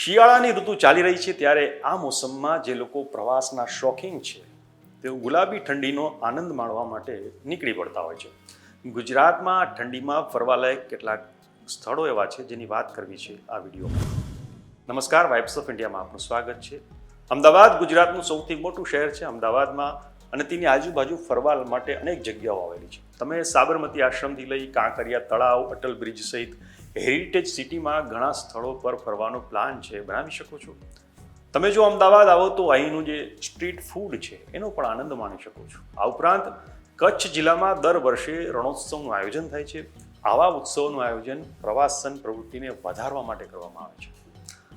શિયાળાની ઋતુ ચાલી રહી છે ત્યારે આ મોસમમાં જે લોકો પ્રવાસના શોખીન છે, તેઓ ગુલાબી ઠંડીનો આનંદ માણવા માટે નીકળી પડતા હોય છે. ગુજરાતમાં ઠંડીમાં ફરવાલાયક કેટલાક સ્થળો એવા છે જેની વાત કરવી છે આ વિડીયોમાં. નમસ્કાર વાઇબ્સ ઓફ ઇન્ડિયામાં આપનું સ્વાગત છે. અમદાવાદ ગુજરાતનું સૌથી મોટું શહેર છે અમદાવાદમાં અને તેની આજુબાજુ ફરવા માટે અનેક જગ્યાઓ આવેલી છે. તમે સાબરમતી આશ્રમથી લઈ કાંકરિયા તળાવ, અટલ બ્રિજ સહિત હેરિટેજ સિટીમાં ઘણા સ્થળો પર ફરવાનો પ્લાન છે, બનાવી શકો છો. તમે જો અમદાવાદ આવો તો અહીંનું જે સ્ટ્રીટ ફૂડ છે, એનો પણ આનંદ માણી શકો છો. આ ઉપરાંત, કચ્છ જિલ્લામાં દર વર્ષે રણોત્સવનું આયોજન થાય છે. આવા ઉત્સવનું આયોજન પ્રવાસન પ્રવૃત્તિને વધારવા માટે કરવામાં આવે છે.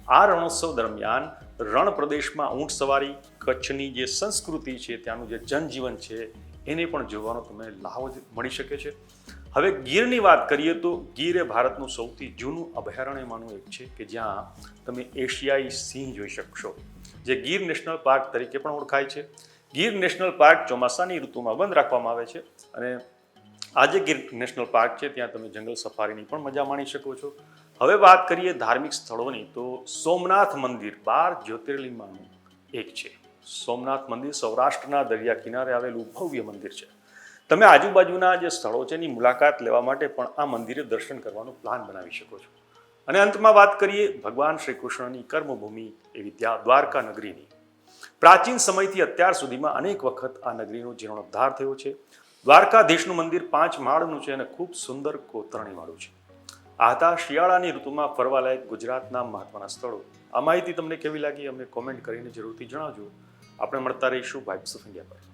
આ રણોત્સવ દરમિયાન રણ પ્રદેશમાં ઊંટ સવારી, કચ્છની જે સંસ્કૃતિ છે, ત્યાંનું જે જનજીવન છે, એને પણ જોવાનો તમને જ મળી શકે છે. હવે ગીરની વાત કરીએ તો ગીર એ ભારતનું સૌથી જૂનું અભયારણ્યમાંનું એક છે કે જ્યાં તમે એશિયાઈ સિંહ જોઈ શકશો, જે ગીર નેશનલ પાર્ક તરીકે પણ ઓળખાય છે. ગીર નેશનલ પાર્ક ચોમાસાની ઋતુમાં બંધ રાખવામાં આવે છે અને આજે ગીર નેશનલ પાર્ક છે, ત્યાં તમે જંગલ સફારીની પણ મજા માણી શકો છો. હવે વાત કરીએ ધાર્મિક સ્થળોની, તો સોમનાથ મંદિર બાર જ્યોતિર્લિંગમાંનું એક છે. સોમનાથ મંદિર સૌરાષ્ટ્રના દરિયા કિનારે આવેલું ભવ્ય મંદિર છે. તમે આજુબાજુના જે સ્થળો છે એની મુલાકાત લેવા માટે પણ આ મંદિરે દર્શન કરવાનો પ્લાન બનાવી શકો છો. અને અંતમાં વાત કરીએ ભગવાન શ્રી કૃષ્ણની કર્મભૂમિ એવી દ્વારકા નગરીની. પ્રાચીન સમયથી અત્યાર સુધીમાં અનેક વખત આ નગરીનો જીર્ણોદ્ધાર થયો છે. દ્વારકાધીશનું મંદિર પાંચ માળનું છે અને ખૂબ સુંદર કોતરણીવાળું છે. આ હતા શિયાળાની ઋતુમાં ફરવાલાયક ગુજરાતના મહત્વના સ્થળો. આ માહિતી તમને કેવી લાગી અમને કોમેન્ટ કરીને જરૂરથી જણાવજો. આપણે મળતા રહીશું વાઇબ્સ ઓફ ઇન્ડિયા પર.